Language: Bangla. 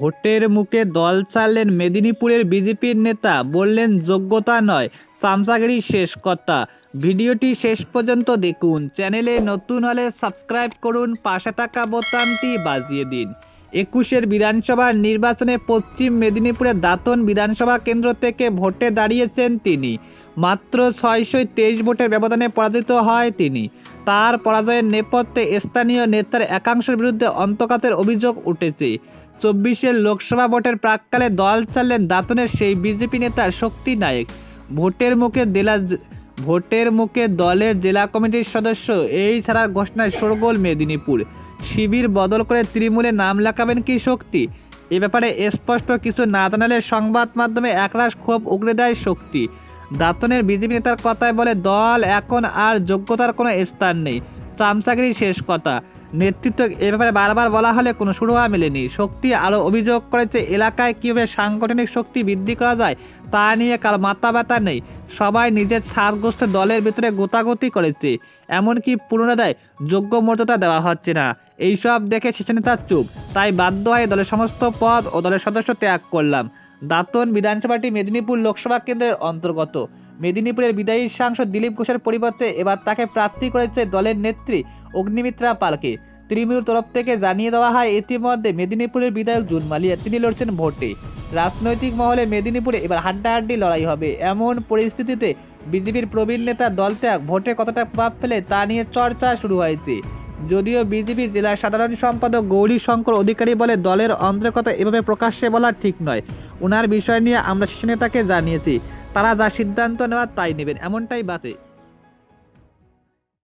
ভোটের মুখে দল ছাড়লেন মেদিনীপুরের বিজেপির নেতা, বললেন যোগ্যতা নয় চামচাগিরি শেষ কথা। ভিডিওটি শেষ পর্যন্ত দেখুন, চ্যানেলে নতুন হলে সাবস্ক্রাইব করুন, পাশে থাকা বোতামটি বাজিয়ে দিন। একুশের বিধানসভা নির্বাচনে পশ্চিম মেদিনীপুরের দাতন বিধানসভা কেন্দ্র থেকে ভোটে দাঁড়িয়েছেন তিনি। মাত্র ছয়শো তেইশ ভোটের ব্যবধানে পরাজিত হয় তিনি। তার পরাজয়ের নেপথ্যে স্থানীয় নেতার একাংশের বিরুদ্ধে অন্তকাতের অভিযোগ উঠেছে। চব্বিশের লোকসভা ভোটের প্রাককালে দল ছাড়লেন দাঁতনের সেই বিজেপি নেতা শক্তি নায়ক। ভোটের মুখে জেলা ভোটের মুখে দলের জেলা কমিটির সদস্য, এই ছাড়ার ঘোষণায় সরগোল মেদিনীপুর। শিবির বদল করে তৃণমূলে নাম লেখাবেন কি শক্তি? এ ব্যাপারে স্পষ্ট কিছু না জানালে সংবাদ মাধ্যমে একরাশ ক্ষোভ উগড়ে দেয় শক্তি। দাঁতনের বিজেপি নেতার কথায় বলে, দল এখন আর যোগ্যতার কোনো স্থান নেই। চামচাগিরি শেষ কথা। নেতৃত্ব এ ব্যাপারে বারবার বলা হলে কোনো সুরাহা মেলেনি। শক্তি আরও অভিযোগ করেছে, এলাকায় কীভাবে সাংগঠনিক শক্তি বৃদ্ধি করা যায় তা নিয়ে কারও মাথা ব্যথা নেই। সবাই নিজের ছাড়গ্রস্ত দলের ভিতরে গোতাগতি করেছে। এমনকি পুনরায় যোগ্য মর্যাদা দেওয়া হচ্ছে না। এইসব দেখে নেতার চুপ। তাই বাধ্য হয়ে দলের সমস্ত পদ ও দলের সদস্য ত্যাগ করলাম। দাতন বিধানসভাটি মেদিনীপুর লোকসভা কেন্দ্রের অন্তর্গত। মেদিনীপুরের বিদায়ী সাংসদ দিলীপ ঘোষের পরিবর্তে এবার তাকে প্রার্থী করেছে দলের নেত্রী অগ্নিমিত্রা পালকে। তৃণমূল তরফ থেকে জানিয়ে দেওয়া হয়, ইতিমধ্যে মেদিনীপুরের বিধায়ক জুন মালিয়া তিনি লড়ছেন ভোটে। রাজনৈতিক মহলে মেদিনীপুরে এবার হাড্ডাহাড্ডি লড়াই হবে। এমন পরিস্থিতিতে বিজেপির প্রবীণ নেতা দল ত্যাগ ভোটে কতটা প্রভাব ফেলে তা নিয়ে চর্চা শুরু হয়েছে। যদিও বিজেপি জেলা সাধারণ সম্পাদক গৌরী শঙ্কর অধিকারী বলে, দলের অন্তর্গতা এভাবে প্রকাশ্যে বলা ঠিক নয়। ওনার বিষয় নিয়ে আমরা শিশু নেতাকে জানিয়েছি। তারা যা সিদ্ধান্ত নেওয়ার তাই নেবেন এমনটাই বাঁচে